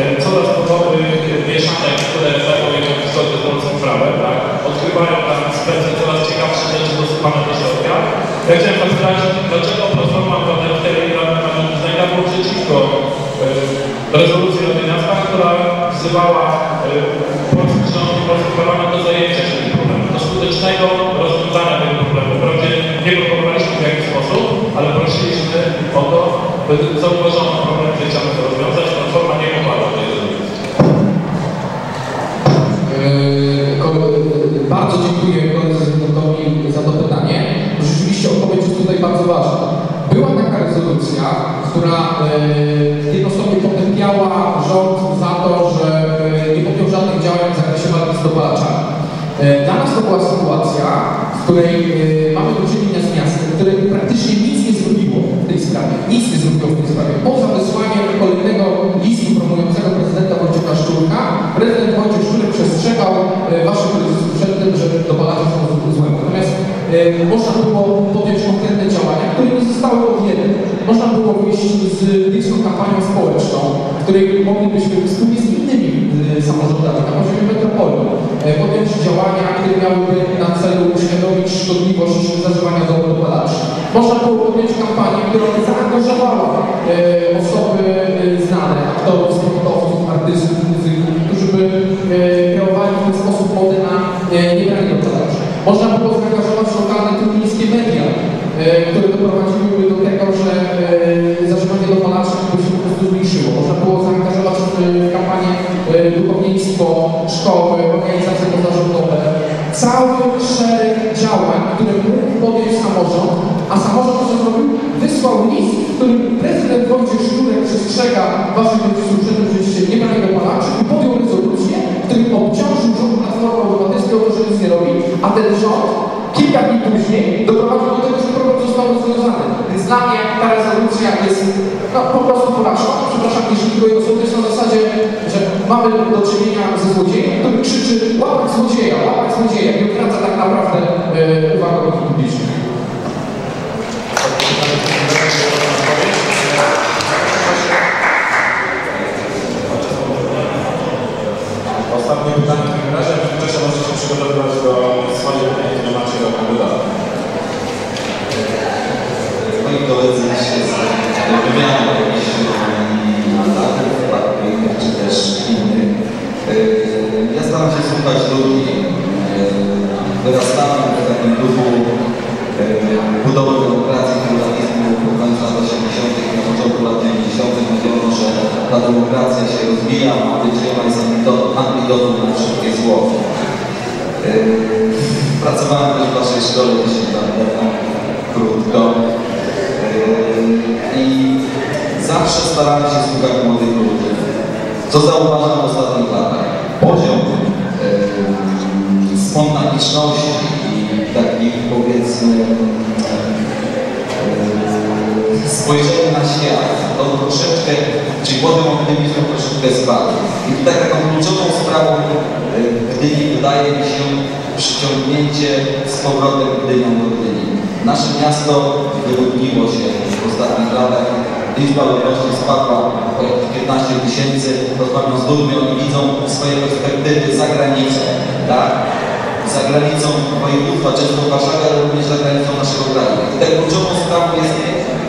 e, coraz to nowych mieszanek, które zajmują zgodnie z polskim prawem, tak? Odkrywają tam spędzę coraz ciekawsze rzeczy dosypane do środka. Ja chciałem zapytać, dlaczego Platforma Obywatelska i Zdania było przeciwko e, rezolucji Rady Miasta, która wzywała e, polski rząd i polski parlament do zajęcia się tym problemem, do skutecznego rozwiązania tego problemu. Wprawdzie nie proponowaliśmy w jaki sposób, ale prosiliśmy o to, by zauważono problem, który chciano to rozwiązać. Platforma nie poparła tej rezolucji. Eee, ko- Bardzo dziękuję koledze Zygmuntowi za to pytanie. Rzeczywiście odpowiedź jest tutaj bardzo ważna. Była taka rezolucja, która eee, jednostopnie potępiała rząd za to, że eee, nie podjął żadnych działań w zakresie walki z dopalaczami. Eee, Dla nas to była sytuacja, w której mamy do czynienia z miastem, które praktycznie nic nie zrobiło w tej sprawie. Nic nie zrobiło w tej sprawie. Poza wysłaniem kolejnego listu promującego prezydenta Wojciecha Szczurka, prezydent Wojciech Szczurek przestrzegał e, waszych rodziców przed tym, że dopalacze są złe. Natomiast e, można było podjąć konkretne działania, które nie zostały objęte. Można było wyjść z wielką kampanią społeczną, w której moglibyśmy wspólnie z innymi e, samorządami na poziomie metropolii e, podjąć działania, które miałyby na celu uświadomić szkodliwość zażywania do dopalaczy. Można było podjąć kampanię, która zaangażowała szkoły, organizacje pozarządowe. Cały szereg działań, które mógł podjąć samorząd, a samorząd co zrobił? Wysłał list, w którym prezydent Wojciech Szczurek przestrzega waszych rodziców tym, żeście nie brali dopalaczy i podjął rezolucję, w którym obciążył rząd Platformy Obywatelskiej o to, że nic nie robi, a ten rząd kilka dni później doprowadził do tego, że problem został rozwiązany. Więc dla mnie ta rezolucja jest no, po prostu porażką. Przepraszam, jeśli jego słowo jest na zasadzie, że mamy do czynienia ze złodziejem, który krzyczy łapać złodzieja, łapać złodzieja. I odwraca tak naprawdę e, uwagę opinii publicznej. Ostatnie pytanie w takim razie, w tym czasie możecie się przygotowywać do swoich pytań, które macie do kandydata. Moi koledzy się z wymianą jakichś ataków, partyjnych czy też innych. Yy, Ja staram się słuchać ludzi. Yy, Wyrastałem w takim duchu yy, budowy demokracji, pluralizmu w końcu lat 80. na początku lat 90. mówiono, że ta demokracja się rozwija, ma być jedną z antidotów na wszystkie zło. Yy, Pracowałem też w waszej szkole 10 lat temu, krótko. Yy, I zawsze starałem się słuchać młodych ludzi. Co zauważam w ostatnich latach? Poziom yy, spontaniczności i takich powiedzmy yy, spojrzenia na świat, to troszeczkę, czyli poziom optymizmu troszeczkę spadł. I tutaj taką kluczową sprawą yy, Gdyni wydaje mi się przyciągnięcie z powrotem Gdynią do Gdyni. Nasze miasto wyludniło się w ostatnich latach. Liczba ludności spadła o jakieś 15 tysięcy. Rozmawiam z ludźmi, oni widzą swoje perspektywy za granicą, tak? Za granicą województwa, często w Warszawie, ale również za granicą naszego kraju. I tak kluczową sprawą jest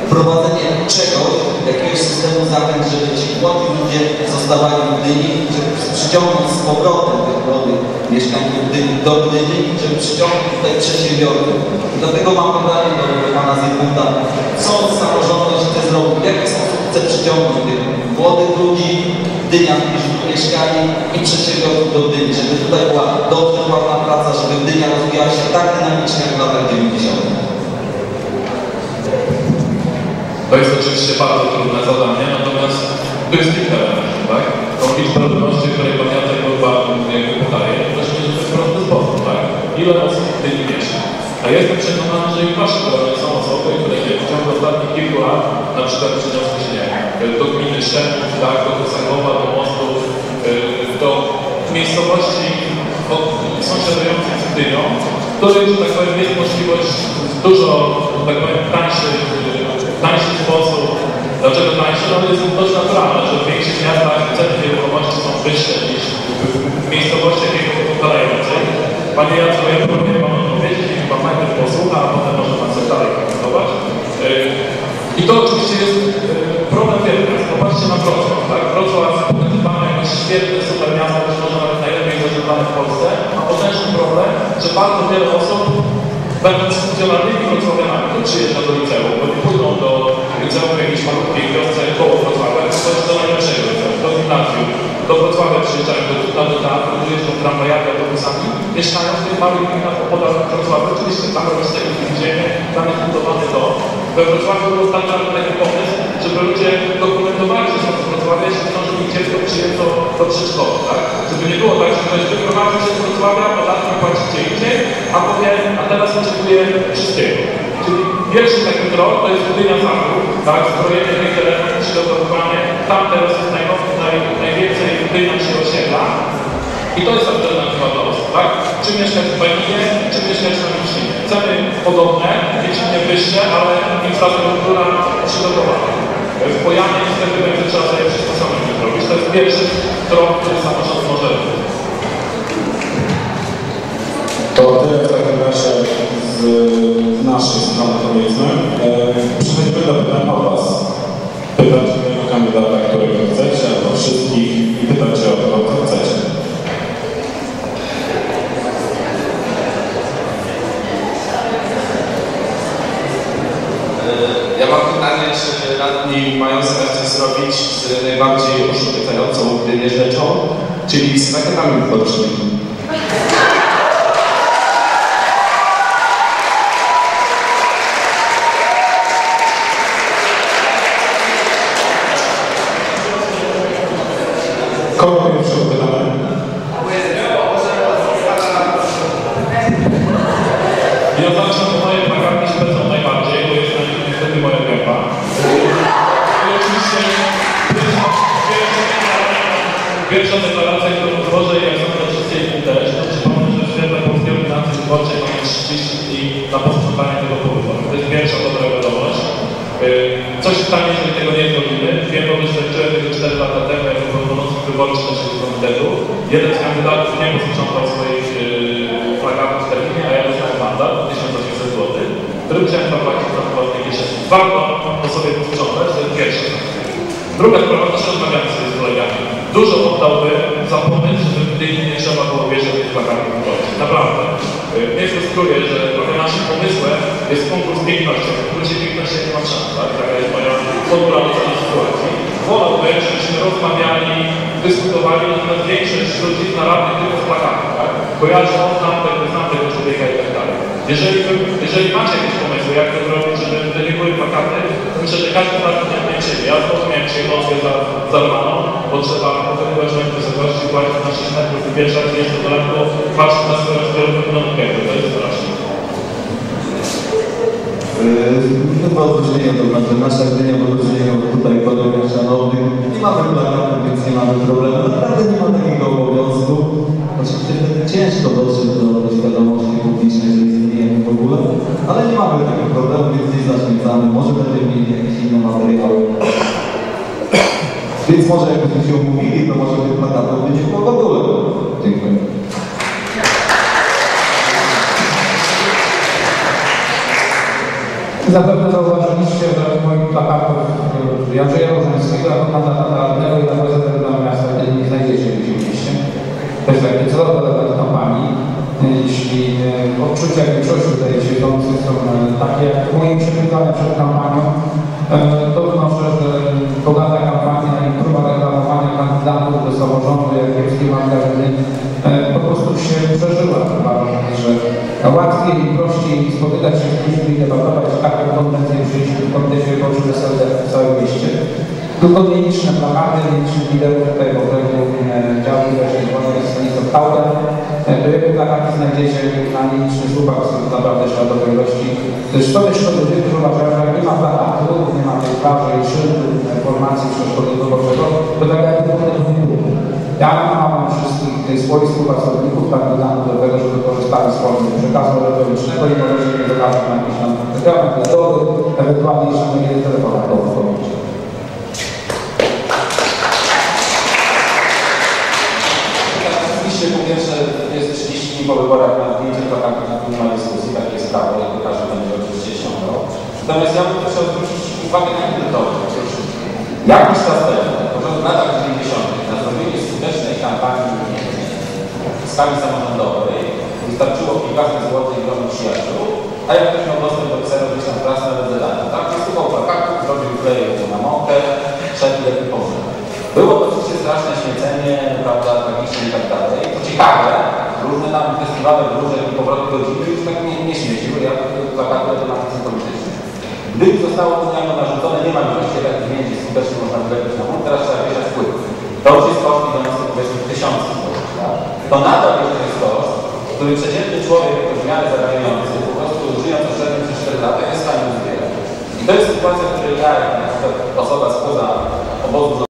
wprowadzenie czegoś, jakiegoś systemu zachęt, żeby ci młodzi ludzie zostawali w Gdyni, żeby przyciągnąć z powrotem tych młodych mieszkańców Gdyni do Gdyni, żeby przyciągnąć tutaj przedsiębiorców. Dlatego mam pytanie do pana Zygmunta, co samorząd chce zrobić, w jaki sposób chce przyciągnąć tych młodych ludzi, Gdynia, którzy tu mieszkali i przedsiębiorców do Gdyni, żeby tutaj była dobrze płatna praca, żeby Gdynia rozwijała się tak dynamicznie jak w latach 90. To jest oczywiście bardzo trudne zadanie, natomiast tu jest kilka elementów, tak? Tą liczbę ludności, której Jacek chyba jakby podaje, to się mierzy w prosty sposób, tak? Ile osób w tym mieszka? A jestem przekonany, że i w waszym gronie są osoby, które nie, w ciągu ostatnich kilku lat na przykład przyniosły się nie, do gminy Szczepów, tak, do Kosakowa, do Mostów, yy, do miejscowości sąsiadujących z Gdynią, w których, że tak powiem, jest możliwość dużo, tak powiem, tańszych, tańszy sposób. Dlaczego tańszy? No jest dość naturalne, że w większych miastach ceny wyższe niż w miejscowości jakiego podającej. Panie Jacku, ja proponuję Panu odpowiedzieć, niech Pan najpierw posłucha, a potem może Pan sobie dalej komentować. Yy, I to oczywiście jest yy, problem wielki. Popatrzcie na Wrocław. Tak? Wrocław pokazywany jako świetne, super miasto, być może nawet najlepiej zarządzane w Polsce, ma potężny problem, że bardzo wiele osób będąc funkcjonalnymi wrocławianami, to przyjeżdża do liceum, bo nie pójdą do jakiejś malutkiej wiosce koło Wrocławia, jest do najlepszego do gimnazjum. Do Wrocławia przyjeżdżają do, do, do teatru, do jeżdżą tramwajami, autobusami, mieszkają w tych małych gminach opodal Wrocławia. Oczywiście tam robić tego ziemię, tam jest budowany dom. We Wrocławiu naprawdę taki pomysł, żeby ludzie dokumentowali, że są z Wrocławia, jeśli chcą, żeby dziecko przyjęto do przedszkola, tak? Żeby nie było tak, że ktoś wyprowadził się z Wrocławia, podatki płaci gdzie indziej, a powie, a teraz oczekuje wszystkiego. Czyli pierwszy taki krok to jest budynia zamków, tak? Zbrojenie terenów, przygotowywanie. Tam teraz jest naj, naj, najwięcej budynia się osiedla. I to jest alternatywa dla osób, tak? Czy mieszkać w Beninie, czy mieszkać na Mieścinie. Ceny podobne, Mieścinie wyższe, ale infrastruktura przygotowana. W Pojanie niestety będzie trzeba sobie wszystko samemu zrobić. To jest pierwszy krok, który samorząd może robić. To tyle w takim razie z naszej strony. E, Przechodzimy do pytań od Was. Pytać jednego kandydata, którego chcecie, albo wszystkich i pytać o to, co chcecie. Ja mam pytanie, czy radni mają zamiar zrobić z najbardziej oszukującą w Gdynie rzeczą, czyli z raketami wyborczymi. Kogo pierwszego pytamy? Ja zacznę od mojej plakatki szpecą najbardziej, bo jest to niestety moja gęba. I pierwsza, deklaracja- którą złożę, jak sądzę, wszyscy inni też, to przypomnę, że świetle polskiej ordynacji wyborczej mamy 30 dni na posprzątanie tego wyborach. To jest pierwsza dobra wiadomość. Yy, Coś stanie, jeżeli tego nie zrobimy. Wiem, bo doświadczyłem tego 4 lata temu wyborczy naszego komitetu. Jeden z kandydatów nie posprzątał swoich yy, plakatów w terminie, a ja dostałem mandat 1800 zł, który musiałem zapłacić na prywatnej kieszeni. Warto o sobie posprzątać, to jest pierwsza sprawa. Druga sprawa, też rozmawiamy sobie z kolegami. Dużo oddałbym za pomysł, żeby w Gdyni nie trzeba było wieszać tych plakatów wyborczych. Naprawdę. Y, Mnie frustruje, że trochę naszym pomysłem jest konkurs piękności. W konkursie piękności nie ma szans, tak? Taka jest moja oceny sytuacji. Wolałbym, żebyśmy rozmawiali, dyskutowali, natomiast większość ludzi zna radnych tylko z plakatów, tak? Bo ja znam tego, znam tego człowieka i tak dalej. Jeżeli, jeżeli macie jakieś pomysły, jak to zrobić, żeby to nie były plakaty, to myślę, że każdy nas powinien siebie. Ja zrozumiałem przyjemnostkę za, za rano, bo trzeba pokonywać moje wysokości, płacić na 6 metrów i pierwsza i jeszcze dodatkowo patrzeć na swoją zbiorową to jest. Yy, Chyba odróżnienie to znaczy nasza gdynia w odróżnieniu od tutaj kolegów szanownych. Nie mamy plakatu, więc nie mamy problemu. Naprawdę nie ma takiego obowiązku. Oczywiście wtedy ciężko dotrzeć do, do świadomości publicznej, że istniejemy w ogóle, ale nie mamy takich problemów, więc nie zaśmiecamy. Może będziemy mieli jakieś inne materiały. Więc może jakbyśmy się umówili, to może tych plakatów było w ogóle. Dziękuję. Zapewne zauważyliście, że w moich plakatach y, Andrzeja Różańskiego jako kandydata radnego i na prezydenta miasta nie znajdziecie gdzie mieście. To jest takie celowe element kampanii. Jeśli y, odczucia większości tutaj siedzących są y, takie jak moim przewidywane przed kampanią, y, to wnoszę, że bogata kampania i próba reklamowania kandydatów do samorządu jakiejskiej magazyny y, po prostu się przeżyła. Że łatwiej i prościej spotykać się z ludźmi i debatować taką konwencję w kontekście wyborczym w całym mieście. Tylko nieliczne plakaty, nielicznych liderów tutaj w okręgu e, działu właśnie wolnej stanowisko Tauda. Jakie plakaty znajdziecie na nielicznych słupach, są naprawdę śladowej ilości. Szkoda, szkoda ludzie, którzy uważają, że jak nie ma plakatu, nie ma tej twarzy i szyldu, informacji przeszkody wyborczego, to tak jak to nie było. Ja namawiam wszystkich tych swoich współpracowników, kandydatów do tego, żeby korzystali przekazu elektronicznego i możecie mnie zobaczyć na jakiś tam ekranach widowy, ewentualnie jeszcze na jeden telefonach do odpowiedzi. oczywiście po pierwsze jest 30 dni po wyborach na zdjęcie plakatów, na tym nie ma dyskusji, takie jest prawo, jak każdy będzie oczywiście ściągał. Natomiast ja bym proszę zwrócić uwagę na inny to, jakiś czas temu, w latach 90. na zrobienie skutecznej kampanii w skali samorządowej wystarczyło kilkaset złotych grono przyjaciół, a jak ktoś miał dostęp do ksero gdzieś tam prasy na Wędzelanie, tak? Wysłuchał plakatów, zrobił kleję na mąkę, szedł lepiej poszedł. Było to oczywiście straszne śmiecenie, prawda, tragiczne i tak dalej. Co ciekawe, różne tam festiwale, różne powroty do dzimy już tak nie, nie śmieciły, jak plakaty o tematyce politycznej. Gdyby zostało to niano narzucone, nie ma możliwości tak zdjęć skutecznie można wylepić na mur, teraz trzeba wieszać płyty. To już jest koszt idący powiedzmy w tysiące złotych, tak? To nadal który przeciętny człowiek, jako w miarę zarabiający, po prostu żyjąc oszczędnie przez 4 lata, jest w stanie uzbierać. I to jest sytuacja, w której ja, jako na przykład osoba spoza obozu